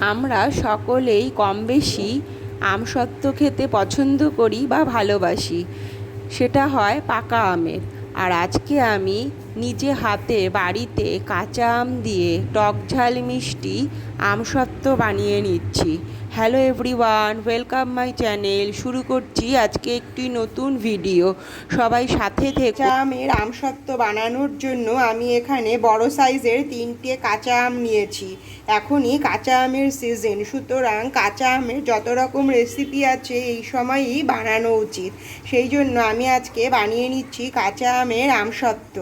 আমরা সকলেই কম বেশি আমসত্ত্ব খেতে পছন্দ করি বা ভালোবাসি। সেটা হয় পাকা আমের। আর আজকে আমি নিজে হাতে বাড়িতে কাঁচা আম দিয়ে টক ঝাল মিষ্টি আমসত্ত্ব বানিয়ে নিচ্ছি। Hello everyone welcome my channel শুরু করছি আজকে একটি নতুন ভিডিও সবাই সাথে থেকে। আমের আমসত্ত্ব বানানোর জন্য আমি এখানে বড় সাইজের তিনটে কাঁচা আম নিয়েছি। এখনই কাঁচা আমের সিজন সুতরাং কাঁচা আমের যত রকম রেসিপি আছে এই সময়ই বানানো উচিত। সেই জন্য আমি আজকে বানিয়ে নিচ্ছি কাঁচা আমের আমসত্ত্ব।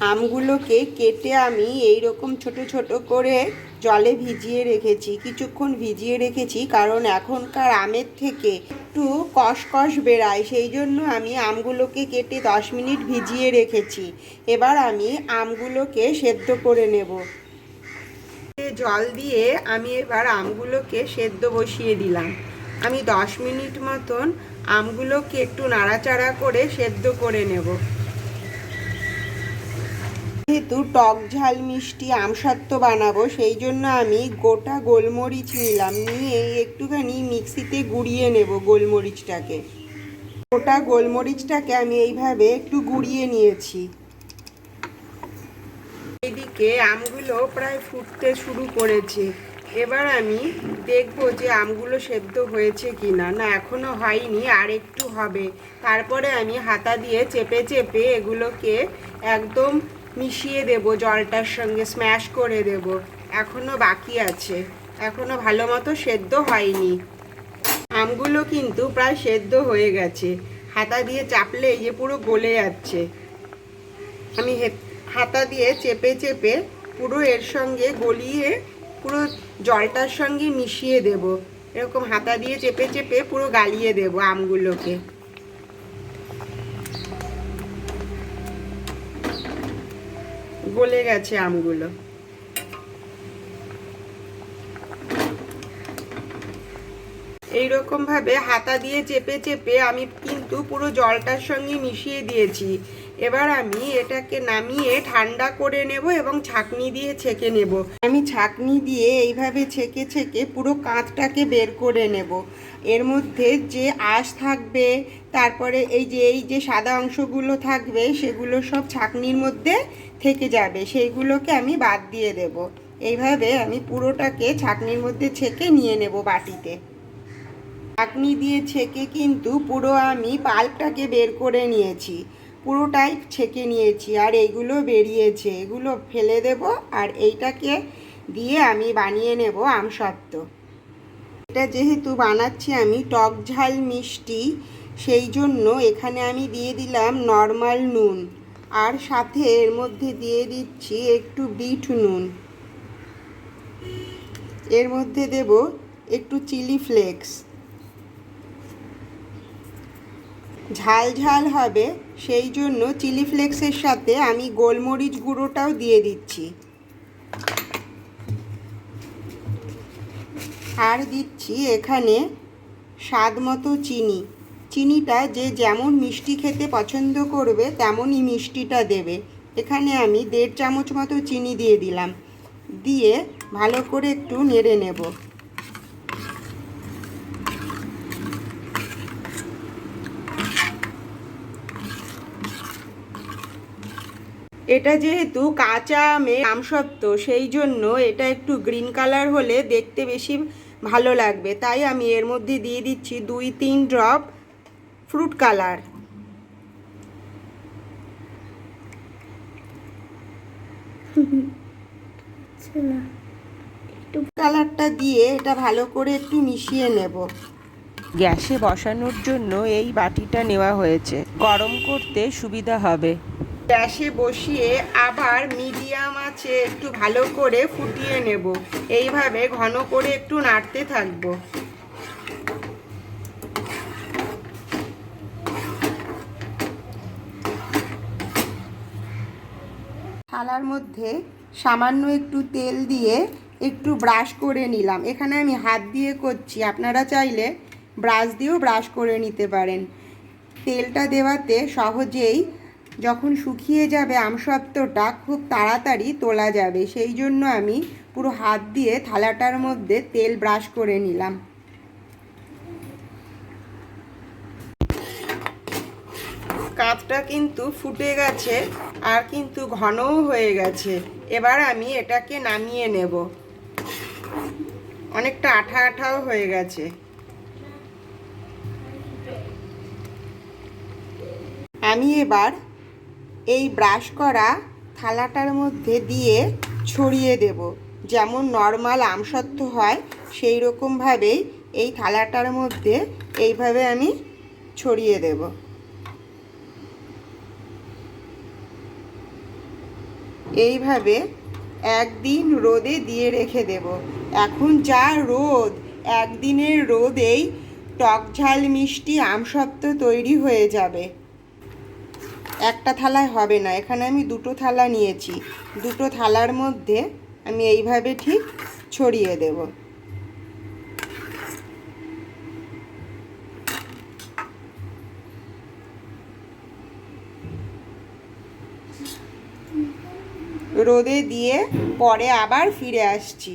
আমগুলোকে কেটে আমি এই রকম ছোট ছোট করে জলে ভিজিয়ে রেখেছি, কিছুক্ষণ ভিজিয়ে রেখেছি, কারণ এখনকার আমের থেকে একটু কষকষ বেরায় সেই জন্য আমি আমগুলোকে কেটে দশ মিনিট ভিজিয়ে রেখেছি। এবার আমি আমগুলোকে সেদ্ধ করে নেব। জল দিয়ে আমি এবার আমগুলোকে সেদ্ধ বসিয়ে দিলাম। আমি দশ মিনিট মতন আমগুলোকে একটু নাড়াচাড়া করে সেদ্ধ করে নেব। যেহেতু টক ঝাল মিষ্টি আমসত্ত্ব বানাবো, সেই জন্য আমি গোটা গোলমরিচ নিলাম। নিয়ে একটুখানি মিক্সিতে গুঁড়িয়ে নেব গোলমরিচটাকে। গোটা গোলমরিচটাকে আমি এইভাবে একটু গুঁড়িয়ে নিয়েছি। এদিকে আমগুলো প্রায় ফুটতে শুরু করেছে। এবার আমি দেখব যে আমগুলো সেদ্ধ হয়েছে কি না না এখনও হয়নি, আর একটু হবে। তারপরে আমি হাতা দিয়ে চেপে চেপে এগুলোকে একদম মিশিয়ে দেব, জলটার সঙ্গে স্ম্যাশ করে দেব। এখনও বাকি আছে। এখনও ভালো মতো সেদ্ধ হয়নি। আমগুলো কিন্তু প্রায় সেদ্ধ হয়ে গেছে। হাতা দিয়ে চাপলে এই যে পুরো গলে যাচ্ছে। আমি হাতা দিয়ে চেপে চেপে পুরো এর সঙ্গে গলিয়ে পুরো জলটার সঙ্গে মিশিয়ে দেব। এরকম হাতা দিয়ে চেপে চেপে পুরো গালিয়ে দেব আমগুলোকে। গলে গেছে আমগুলো। এইরকম ভাবে হাতা দিয়ে চেপে চেপে আমি কিন্তু পুরো জলটার সঙ্গে মিশিয়ে দিয়েছি। এবার আমি এটাকে নামিয়ে ঠান্ডা করে নেব এবং ছাকনি দিয়ে ছেঁকে নেব। আমি ছাকনি দিয়ে এইভাবে ছেঁকে ছেঁকে পুরো কাঁচটাকে বের করে নেব। এর মধ্যে যে আঁশ থাকবে, তারপরে এই যে এই যে সাদা অংশগুলো থাকবে, সেগুলো সব ছাকনির মধ্যে থেকে যাবে। সেইগুলোকে আমি বাদ দিয়ে দেব। এইভাবে আমি পুরোটাকে ছাকনির মধ্যে ছেঁকে নিয়ে নেব বাটিতে। ছাকনি দিয়ে ছেঁকে কিন্তু পুরো আমি পাল্পটাকে বের করে নিয়েছি। পুরোটাই ছেঁকে নিয়েছি আর এইগুলো বেরিয়েছে, এগুলো ফেলে দেব আর এইটাকে দিয়ে আমি বানিয়ে নেব আমসত্ত্ব। এটা যেহেতু বানাচ্ছি আমি টক ঝাল মিষ্টি, সেই জন্য এখানে আমি দিয়ে দিলাম নর্মাল নুন আর সাথে এর মধ্যে দিয়ে দিচ্ছি একটু বিট নুন। এর মধ্যে দেব একটু চিলি ফ্লেক্স। ঝাল ঝাল হবে, সেই জন্য চিলি ফ্লেক্সের সাথে আমি গোলমরিচ গুঁড়োটাও দিয়ে দিচ্ছি। আর দিচ্ছি এখানে স্বাদ মতো চিনি। চিনিটা যে যেমন মিষ্টি খেতে পছন্দ করবে, তেমনই মিষ্টিটা দেবে। এখানে আমি দেড় চামচ মতো চিনি দিয়ে দিলাম। দিয়ে ভালো করে একটু নেড়ে নেব। এটা যেহেতু কাঁচা আমে আমসত্ত্ব সেই জন্য এটা একটু গ্রিন কালার হলে দেখতে বেশি ভালো লাগবে। তাই আমি এর মধ্যে দিয়ে দিচ্ছি দুই তিন ড্রপ ফ্রুট কালার। একটু কালারটা দিয়ে এটা ভালো করে একটু মিশিয়ে নেব। গ্যাসে বসানোর জন্য এই বাটিটা নেওয়া হয়েছে। গরম করতে সুবিধা হবে। গ্যাসে বসিয়ে আবার মিডিয়াম আছে একটু ভালো করে ফুটিয়ে নেব। এইভাবে ঘন করে একটু নাড়তে থাকব। থালার মধ্যে সামান্য একটু তেল দিয়ে একটু ব্রাশ করে নিলাম। এখানে আমি হাত দিয়ে করছি। আপনারা চাইলে ব্রাশ দিয়েও ব্রাশ করে নিতে পারেন। তেলটা দেওয়াতে সহজেই যখন শুকিয়ে যাবে আমসত্ত্বটা খুব তাড়াতাড়ি তোলা যাবে। সেই জন্য আমি পুরো হাত দিয়ে থালাটার মধ্যে তেল ব্রাশ করে নিলাম। কাঁচটা কিন্তু ফুটে গেছে আর কিন্তু ঘনও হয়ে গেছে। এবার আমি এটাকে নামিয়ে নেব। অনেকটা আঠা আঠাও হয়ে গেছে। আমি এবার এই ব্রাশ করা থালাটার মধ্যে দিয়ে ছড়িয়ে দেব। যেমন নর্মাল আমসত্ত্ব হয়, সেই রকমভাবেই এই থালাটার মধ্যে এইভাবে আমি ছড়িয়ে দেব। এইভাবে একদিন রোদে দিয়ে রেখে দেব। এখন যা রোদ, একদিনের রোদেই টক ঝাল মিষ্টি আমসত্ত্ব তৈরি হয়ে যাবে। একটা থালায় হবে না। এখানে আমি দুটো থালা নিয়েছি। দুটো থালার মধ্যে আমি এইভাবে ঠিক ছড়িয়ে দেব। রোদে দিয়ে পরে আবার ফিরে আসছি।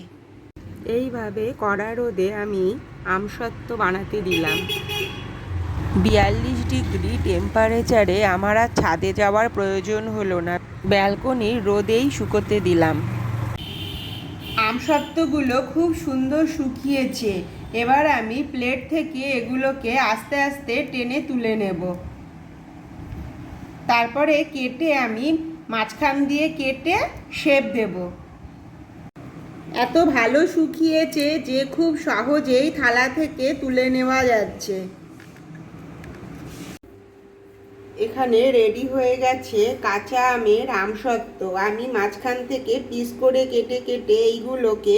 এইভাবে কড়া রোদে আমি আমসত্ত্ব বানাতে দিলাম। বিয়াল্লিশ ডিগ্রি টেম্পারেচারে আমার আর ছাদে যাওয়ার প্রয়োজন হলো না। ব্যালকনির রোদেই শুকোতে দিলাম। আমসত্ত্বগুলো খুব সুন্দর শুকিয়েছে। এবার আমি প্লেট থেকে এগুলোকে আস্তে আস্তে টেনে তুলে নেব। তারপরে কেটে আমি মাঝখান দিয়ে কেটে শেপ দেব। এত ভালো শুকিয়েছে যে খুব সহজেই থালা থেকে তুলে নেওয়া যাচ্ছে। এখানে রেডি হয়ে গেছে কাঁচা আমের আমসত্ত্ব। আমি মাঝখান থেকে পিস করে কেটে কেটে এইগুলোকে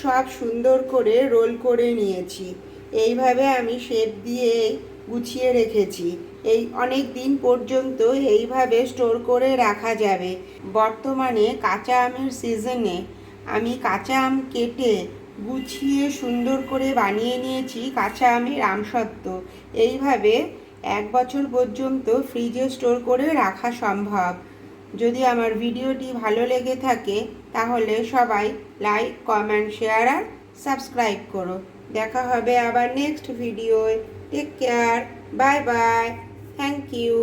সব সুন্দর করে রোল করে নিয়েছি। এইভাবে আমি শেপ দিয়ে গুছিয়ে রেখেছি। এই অনেক দিন পর্যন্ত এইভাবে স্টোর করে রাখা যাবে। বর্তমানে কাঁচা আমের সিজনে আমি কাঁচা আম কেটে গুছিয়ে সুন্দর করে বানিয়ে নিয়েছি কাঁচা আমের আমসত্ত্ব। এইভাবে এক বছর পর্যন্ত ফ্রিজে স্টোর করে রাখা সম্ভব। যদি আমার ভিডিওটি ভালো লেগে থাকে, তাহলে সবাই লাইক কমেন্ট শেয়ার আর সাবস্ক্রাইব করো। দেখা হবে আবার next ভিডিওয় take care bye bye thank you